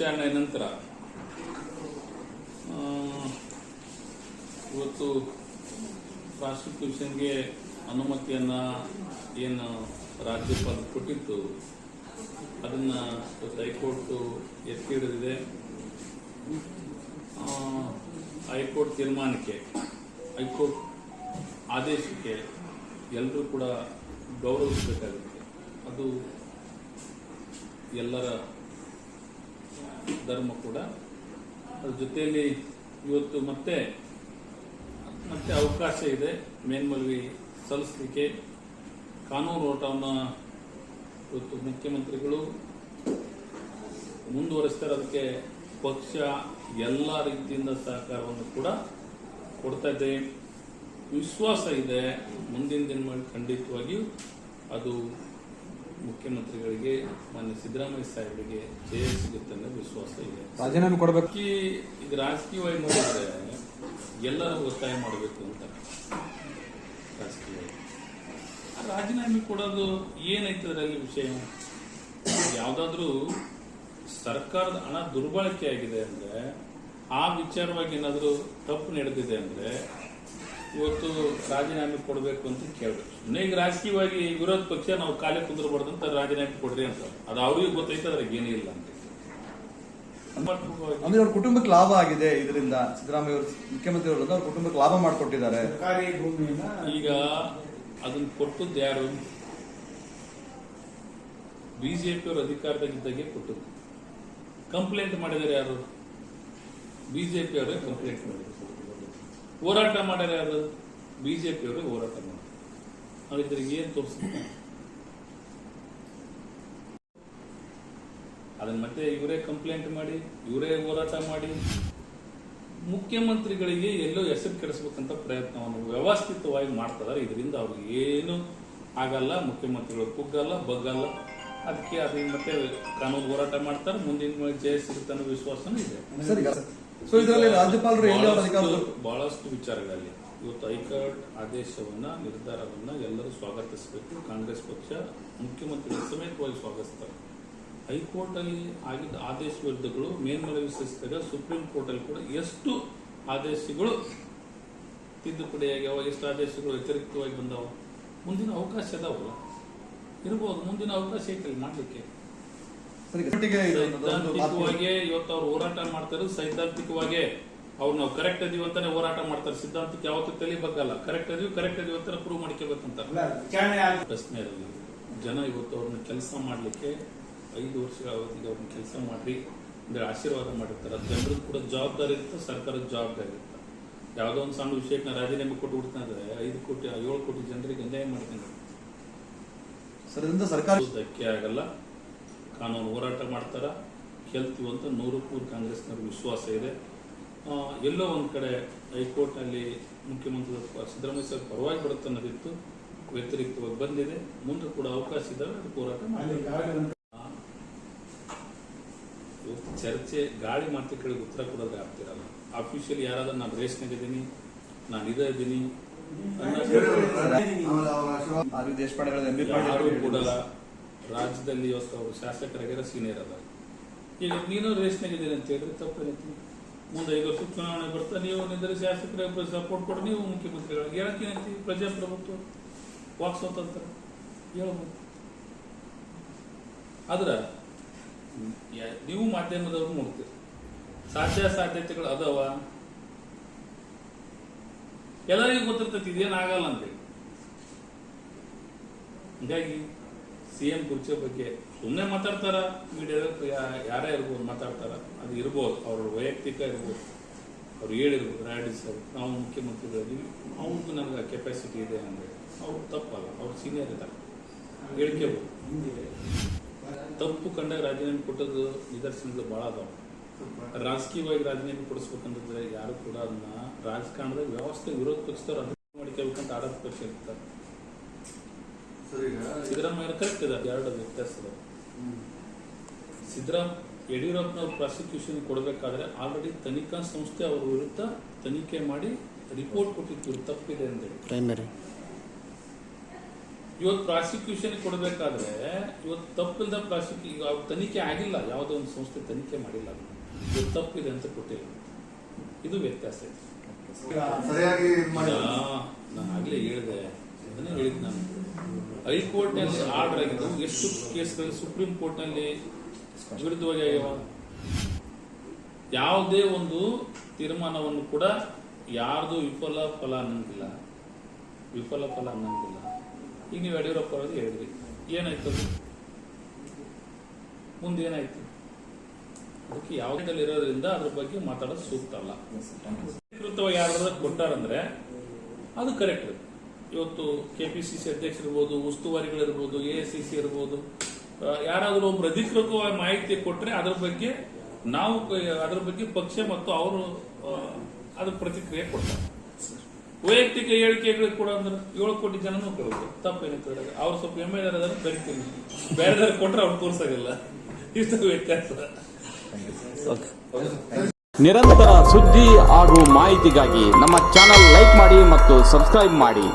ವಿಚಾರಣೆ ನಂತರ ಇವತ್ತು ಪ್ರಾಸಿಕ್ಯೂಷನ್ಗೆ ಅನುಮತಿಯನ್ನ ಏನು ರಾಜ್ಯಪಾಲ ಕೊಟ್ಟಿತ್ತು, ಅದನ್ನ ಹೈಕೋರ್ಟ್ ಎತ್ತಿ ಹಿಡಿದಿದೆ ಹೈಕೋರ್ಟ್ ತೀರ್ಮಾನಕ್ಕೆ, ಹೈಕೋರ್ಟ್ ಆದೇಶಕ್ಕೆ ಎಲ್ಲರೂ ಕೂಡ ಗೌರವಿಸಬೇಕಾಗುತ್ತೆ. ಅದು ಎಲ್ಲರ ಧರ್ಮ ಕೂಡ. ಅದ್ರ ಜೊತೆಯಲ್ಲಿ ಇವತ್ತು ಮತ್ತೆ ಮತ್ತೆ ಅವಕಾಶ ಇದೆ ಮೇಲ್ಮನವಿ ಸಲ್ಲಿಸಲಿಕ್ಕೆ. ಕಾನೂನು ಓಟವನ್ನು ಇವತ್ತು ಮುಖ್ಯಮಂತ್ರಿಗಳು ಮುಂದುವರೆಸ್ತಾರೆ. ಅದಕ್ಕೆ ಪಕ್ಷ ಎಲ್ಲ ರೀತಿಯಿಂದ ಸಹಕಾರವನ್ನು ಕೂಡ ಕೊಡ್ತಾ ಇದೆ. ವಿಶ್ವಾಸ ಇದೆ. ಮುಂದಿನ ದಿನಗಳಲ್ಲಿ ಖಂಡಿತವಾಗಿಯೂ ಅದು ಮುಖ್ಯಮಂತ್ರಿಗಳಿಗೆ ಮಾನ್ಯ ಸಿದ್ದರಾಮಯ್ಯ ಸಾಹೇಬರಿಗೆ ಜಯ ಸಿಗುತ್ತೆ ಅನ್ನೋ ವಿಶ್ವಾಸ ಇದೆ. ರಾಜೀನಾಮೆ ಕೊಡಬೇಕು. ಇದು ರಾಜಕೀಯವಾಗಿ ನೋಡಿದ್ರೆ ಎಲ್ಲರೂ ಒತ್ತಾಯ ಮಾಡಬೇಕು ಅಂತ ರಾಜಕೀಯವಾಗಿ. ಆ ರಾಜೀನಾಮೆ ಕೊಡೋದು ಏನೈತೆ ಅದರಲ್ಲಿ ವಿಷಯ? ಯಾವುದಾದ್ರೂ ಸರ್ಕಾರದ ಹಣ ದುರ್ಬಳಕೆ ಆಗಿದೆ ಅಂದ್ರೆ ಆ ವಿಚಾರವಾಗಿ ಏನಾದರೂ ತಪ್ಪು ನಡೆದಿದೆ ಅಂದ್ರೆ ಇವತ್ತು ರಾಜೀನಾಮೆ ಕೊಡಬೇಕು ಅಂತ ಕೇಳಬೇಕು. ಸುಮ್ಮನೆ ಈಗ ರಾಜಕೀಯವಾಗಿ ವಿರೋಧ ಪಕ್ಷ ನಾವು ಕಾಲೇ ಕುಂದ್ರಬಾರ್ದು ಅಂತ ರಾಜೀನಾಮೆ ಕೊಡ್ರಿ ಅಂತ. ಅದು ಅವ್ರಿಗೆ ಗೊತ್ತೈತೆ ಅದ್ರಾಗ ಏನೇ ಇಲ್ಲ ಅಂತ. ಅಂದ್ರೆ ಅವ್ರ ಕುಟುಂಬಕ್ಕೆ ಲಾಭ ಆಗಿದೆ ಇದರಿಂದ. ಸಿದ್ದರಾಮಯ್ಯ ಅವರು ಮುಖ್ಯಮಂತ್ರಿ ಅವರು ಅವ್ರ ಕುಟುಂಬಕ್ಕೆ ಲಾಭ ಮಾಡಿಕೊಟ್ಟಿದ್ದಾರೆ. ಸರ್ಕಾರಿ ಭೂಮಿಯನ್ನ ಈಗ ಅದನ್ನ ಕೊಟ್ಟದ್ದು ಯಾರು? ಬಿಜೆಪಿ ಅವರು ಅಧಿಕಾರದಾಗಿದ್ದಾಗೆ ಕೊಟ್ಟದ್ದು. ಕಂಪ್ಲೇಂಟ್ ಮಾಡಿದ್ದಾರೆ ಯಾರು? ಬಿಜೆಪಿ ಅವರೇ ಕಂಪ್ಲೇಂಟ್ ಮಾಡಿದ್ರು. ಹೋರಾಟ ಮಾಡ್ಯಾರ ಯಾರು ಬಿಜೆಪಿ ಅವರು ಹೋರಾಟ ಮಾಡ್ತಾರೆ. ನಾವಿದ್ರಿಗೆ ಏನ್ ತೋರಿಸ್ತಾರೆ ಅದನ್ನ ಮತ್ತೆ ಇವರೇ ಕಂಪ್ಲೇಂಟ್ ಮಾಡಿ, ಇವರೇ ಹೋರಾಟ ಮಾಡಿ, ಮುಖ್ಯಮಂತ್ರಿಗಳಿಗೆ ಎಲ್ಲೋ ಹೆಸರು ಕೆಡಿಸ್ಬೇಕಂತ ಪ್ರಯತ್ನವನ್ನು ವ್ಯವಸ್ಥಿತವಾಗಿ ಮಾಡ್ತಿದ್ದಾರೆ ಇದರಿಂದ ಅವ್ರಿಗೆ ಏನು ಆಗಲ್ಲ, ಮುಖ್ಯಮಂತ್ರಿಗಳು ಕುಗ್ಗಲ್ಲ, ಬಗ್ಗಲ್ಲ. ಅದಕ್ಕೆ ಅದನ್ನ ಮತ್ತೆ ಕಾನೂನು ಹೋರಾಟ ಮಾಡ್ತಾರೆ. ಮುಂದಿನ ಜಯ ಸಿಗುತ್ತೆ ಅನ್ನೋ ವಿಶ್ವಾಸನೂ ಇದೆ. ಸೊ ಇದರಲ್ಲಿ ರಾಜ್ಯಪಾಲರು ಅಧಿಕಾರ ಬಹಳಷ್ಟು- ವಿಚಾರಗಳಲ್ಲಿ ಇವತ್ತು ಹೈಕೋರ್ಟ್ ಆದೇಶವನ್ನ ನಿರ್ಧಾರವನ್ನ ಎಲ್ಲರೂ ಸ್ವಾಗತಿಸಬೇಕು. ಕಾಂಗ್ರೆಸ್ ಪಕ್ಷ ಮುಖ್ಯಮಂತ್ರಿ ಸಮೇತವಾಗಿ ಸ್ವಾಗತಿಸ್ತಾರೆ. ಹೈಕೋರ್ಟ್ ಅಲ್ಲಿ ಆಗಿದ್ದ ಆದೇಶ ವಿರುದ್ಧಗಳು ಮೇಲ್ಮನವಿ ಸಲ್ಲಿಸಿದಾಗ ಸುಪ್ರೀಂ ಕೋರ್ಟ್ ಅಲ್ಲಿ ಕೂಡ ಎಷ್ಟು ಆದೇಶಗಳು ತಿದ್ದುಪಡಿ ಆಗ್ಯಾವ ಎಷ್ಟು ಆದೇಶಗಳು ವ್ಯತಿರಿಕ್ತವಾಗಿ ಬಂದಾವ? ಮುಂದಿನ ಅವಕಾಶ ಅದಾವಲ್ಲ. ಇರ್ಬೋದು ಮುಂದಿನ ಅವಕಾಶ ಐತಲ್ಲಿ ಮಾಡ್ಲಿಕ್ಕೆ ಸರಿ ಒಟ್ಟಿಗೆ ಇದು ಒಂದು ಮಾತು- ಸೈದ್ಧಾಂತಿಕವಾಗಿ ಇವತ್ತು ಅವ್ರು ಹೋರಾಟ ಮಾಡ್ತಾರೆ. ಸೈದ್ಧಾಂತಿಕವಾಗಿ ಅವ್ರು ನಾವು ಕರೆಕ್ಟ್ ಅದೀವಿ ಅಂತಾನೆ ಹೋರಾಟ ಮಾಡ್ತಾರೆ. ಸಿದ್ಧಾಂತಕ್ಕೆ ಯಾವತ್ತೂ ತಲೆ ಬಗ್ಗಲ್ಲ. ಕರೆಕ್ಟ್ ಅದೀವಿ ಕರೆಕ್ಟ್ ಅದೀವಿ ಅಂತಾನೆ ಪ್ರೂವ್ ಮಾಡ್ಕೋಬೇಕಂತ. ಪ್ರಶ್ನೆ ಇರಲಿ ಜನ ಇವತ್ತು ಅವ್ರನ್ನ ಕೆಲಸ ಮಾಡ್ಲಿಕ್ಕೆ ಐದು ವರ್ಷಗಳ ಅವಧಿಗೆ ಅವ್ರನ್ನ ಕೆಲಸ ಮಾಡ್ರಿ. ಅಂದ್ರೆ ಆಶೀರ್ವಾದ ಮಾಡಿರ್ತಾರೆ. ಜನರು ಕೂಡ ಜವಾಬ್ದಾರಿ ಇರುತ್ತೆ ಸರ್ಕಾರದ ಜವಾಬ್ದಾರಿ ಇರುತ್ತೆ. ಯಾವುದೋ ಒಂದು ಸಣ್ಣ ವಿಷಯಕ್ಕೆ ರಾಜೀನಾಮೆ ಕೊಟ್ಟು ಬಿಡ್ತಾನೆ ಐದು ಕೋಟಿ ಏಳು ಕೋಟಿ ಜನರಿಗೆ ಅನ್ಯಾಯ ಮಾಡ್ತೀನಿ ಸರ್ ಸರ್ಕಾರ ಧಕ್ಕೆ ಆಗಲ್ಲ. ಕಾನೂನು ಹೋರಾಟ ಮಾಡ್ತಾರ. ಗೆಲ್ತೀವಿ ಅಂತ ನೂರಕ್ಕೂ ನೂರು ಕಾಂಗ್ರೆಸ್ನವ್ರಿಗೆ ವಿಶ್ವಾಸ ಇದೆ. ಎಲ್ಲೋ ಒಂದು ಕಡೆ ಹೈಕೋರ್ಟ್ನಲ್ಲಿ ಮುಖ್ಯಮಂತ್ರಿ ಸಿದ್ದರಾಮಯ್ಯ ಸರ್ ಪರವಾಗಿ ಬರುತ್ತೆ ಅನ್ನೋದಿತ್ತು ವ್ಯತಿರಿಕ್ತವಾಗಿ ಬಂದಿದೆ. ಮುಂದೆ ಕೂಡ ಅವಕಾಶ ಇದ್ದಾವೆ ಅದಕ್ಕೆ ಹೋರಾಟ ಮಾಡಿ ಚರ್ಚೆ ಗಾಳಿ ಮಾತು ಕೇಳಿದ ಉತ್ತರ ಕೊಡೋದ್ರೆ ಆಗ್ತಿರಲ್ಲ. ಅಫಿಷಿಯಲ್ ಯಾರಾದ್ರೂ ನಾನು ರೇಷ್ನಾಗ ಇದ್ದೀನಿ ನಾನು ಇದೇ ಇದ್ದೀನಿ. ದೇಶಪಾಂಡೆ ಕೊಡಲ್ಲ. ರಾಜ್ಯದಲ್ಲಿ ಇವತ್ತು ಅವರು ಶಾಸಕರಾಗಿರೋ ಸೀನಿಯರ್ ಅದ ಈಗ ನೀನು ರೇಸ್ನಾಗಿದ್ದೀರಿ ಅಂತ ಹೇಳಿದ್ರೆ ತಪ್ಪೇನೈತಿ? ಮುಂದೆ ಈಗ ವರ್ಷ ಚುನಾವಣೆ ಬರ್ತಾ ನೀವು ನಿಂದರೆ ಶಾಸಕರ ಸಪೋರ್ಟ್ ಕೊಟ್ಟು ನೀವು ಮುಖ್ಯಮಂತ್ರಿಗಳಿಗೆ. ಹೇಳಕ್ಕೇನೈತಿ ಪ್ರಜಾಪ್ರಭುತ್ವ, ವಾಕ್ ಸ್ವತಂತ್ರ ಹೇಳ್ಬೋದು ಆದ್ರ ನೀವು ಮಾಧ್ಯಮದವ್ರು ನೋಡ್ತೀರಿ. ಸಾಧ್ಯ ಸಾಧ್ಯತೆಗಳು ಅದಾವ. ಎಲ್ಲರಿಗೂ ಗೊತ್ತಿರ್ತೈತಿ ಇದೇನಾಗಲ್ಲ ಅಂತೇಳಿ ಹೀಗಾಗಿ ಸಿಎಂ ಕುರ್ಚಿ ಬಗ್ಗೆ ಸುಮ್ಮನೆ ಮಾತಾಡ್ತಾರ ಮೀಡಿಯಾದಲ್ಲಿ ಯಾರೇ ಇರ್ಬೋದು ಮಾತಾಡ್ತಾರ. ಅದು ಇರ್ಬೋದು ಅವ್ರ ವೈಯಕ್ತಿಕ ಇರ್ಬೋದು. ಅವ್ರು ಹೇಳಿರ್ಬೋದು ರಾಯಡಿ ಸರ್, ನಾವು ಮುಖ್ಯಮಂತ್ರಿಗಳಿದ್ದೀವಿ ಅವನಿಗೂ ನಮ್ಗೆ ಕೆಪಾಸಿಟಿ ಇದೆ ಅಂದರೆ ಅವ್ರು ತಪ್ಪಲ್ಲ, ಅವ್ರು ಸೀನಿಯರ್ ಇದ್ದಾರೆ. ಹೇಳ್ಕೋಬೋದು ತಪ್ಪು ಕಂಡಾಗ ರಾಜೀನಾಮೆ ಕೊಟ್ಟದ್ದು ನಿದರ್ಶನಗಳು ಭಾಳ ಅದಾವ. ರಾಜಕೀಯವಾಗಿ ರಾಜೀನಾಮೆ ಕೊಡಿಸ್ಬೇಕಂತಂದ್ರೆ ಯಾರು ಕೂಡ ಅದನ್ನ ರಾಜಕಾರಣದ ವ್ಯವಸ್ಥೆ ವಿರೋಧ ಪಕ್ಷದವ್ರು ಅದನ್ನ ಮಾಡ್ಕೋಬೇಕಂತ ಆಡಳಿತ ಪಕ್ಷ ಇರ್ತಾರೆ ಸಿದ್ದರಾಮಯ್ಯ ಕರೆಕ್ಟ್ ಇದೆ ಎರಡು ವ್ಯತ್ಯಾಸ ಇದೆ. ಸಿದ್ದರಾಮ್ ಯಡಿಯೂರಪ್ಪನವ್ರು ಪ್ರಾಸಿಕ್ಯೂಷನ್ ಕೊಡಬೇಕಾದ್ರೆ ಆಲ್ರೆಡಿ ತನಿಖಾ ಸಂಸ್ಥೆ ಅವ್ರ ವಿರುದ್ಧ ತನಿಖೆ ಮಾಡಿ ರಿಪೋರ್ಟ್ ಕೊಟ್ಟಿತ್ತು ತಪ್ಪಿದೆ ಅಂತೇಳಿ ಪ್ರೈಮರಿ ಇವತ್ತು ಪ್ರಾಸಿಕ್ಯೂಷನ್ ಕೊಡಬೇಕಾದ್ರೆ ಇವತ್ತು ತಪ್ಪಿಲ್ಲದ ಪ್ರಾಸಿಕ್ಯೂ ಈಗ ಅವ್ರ ತನಿಖೆ ಆಗಿಲ್ಲ ಯಾವುದೋ ಒಂದು ಸಂಸ್ಥೆ ತನಿಖೆ ಮಾಡಿಲ್ಲ ಇವತ್ತು ಇದು ತಪ್ಪಿದೆ ಅಂತ ಕೊಟ್ಟಿಲ್ಲ. ಇದು ವ್ಯತ್ಯಾಸ ಇದೆ. ಸರಿಯಾಗಿ ನಾನು ಆಗಲೇ ಹೇಳಿದೆ ಅದನ್ನೇ ಹೇಳಿದ್ದೆ ನಾನು. ಹೈಕೋರ್ಟ್ನಲ್ಲಿ ಆರ್ಡರ್ ಆಗಿದ್ದು ಎಷ್ಟು ಕೇಸ್ಗಳು ಸುಪ್ರೀಂ ಕೋರ್ಟ್ನಲ್ಲಿ ವಿರುದ್ಧವಾಗಿ ಆಗ್ಯಾವ? ಯಾವುದೇ ಒಂದು ತೀರ್ಮಾನವನ್ನು ಕೂಡ ಯಾರ್ದು ವಿಫಲ ಫಲ ಅನ್ನಂಗಿಲ್ಲ. ವಿಫಲ ಫಲ ಅನ್ನಂಗಿಲ್ಲ. ಈಗ ನೀವು ಯಡಿಯೂರಪ್ಪ ಅವರಿಗೆ ಹೇಳಿದ್ರಿ. ಏನಾಯ್ತು ಮುಂದೇನಾಯ್ತು ಮುಂದೆ ಏನಾಯ್ತು? ಅದಕ್ಕೆ ಯಾವುದ್ರಲ್ಲಿ ಇರೋದ್ರಿಂದ ಅದ್ರ ಬಗ್ಗೆ ಮಾತಾಡೋದು ಸೂಕ್ತ ಅಲ್ಲ. ಅಧಿಕೃತವಾಗಿ ಯಾರಾದ್ರೂ ಕೊಟ್ಟಾರಂದ್ರೆ ಅದು ಕರೆಕ್ಟ್ ಇವತ್ತು ಕೆ ಪಿ ಸಿ ಸಿ ಅಧ್ಯಕ್ಷರಿರ್ಬೋದು ಉಸ್ತುವಾರಿಗಳಿರ್ಬೋದು ಎ ಎಸ್ ಸಿ ಸಿ ಇರ್ಬೋದು ಯಾರಾದರೂ ಒಬ್ಬರು ಅಧಿಕೃತವಾಗಿ ಮಾಹಿತಿ ಕೊಟ್ಟರೆ ಅದ್ರ ಬಗ್ಗೆ ನಾವು ಅದರ ಬಗ್ಗೆ ಪಕ್ಷ ಮತ್ತು ಅವರು ಅದ್ರ ಪ್ರತಿಕ್ರಿಯೆ ಕೊಡ್ತಾರೆ. ವೈಯಕ್ತಿಕ ಹೇಳಿಕೆಗಳಿಗೆ ಕೂಡ ಅಂದ್ರೆ ಏಳು ಕೋಟಿ ಜನನೂ ಕೊಡೋದು ತಪ್ಪೇನಿರ್ತದೆ ಅವ್ರು ಸ್ವಲ್ಪ ಎಂ ಎಲ್ ಅದನ್ನು ಕರಿತೀನಿ. ಬೇರೆದವ್ರು ಕೊಟ್ರೆ ಅವ್ರು ತೋರ್ಸಾಗಿಲ್ಲ ಇಷ್ಟು ವ್ಯತ್ಯಾಸ. ನಿರಂತರ ಸುದ್ದಿ ಹಾಗೂ ಮಾಹಿತಿಗಾಗಿ ನಮ್ಮ ಚಾನಲ್ ಲೈಕ್ ಮಾಡಿ ಮತ್ತು ಸಬ್ಸ್ಕ್ರೈಬ್ ಮಾಡಿ.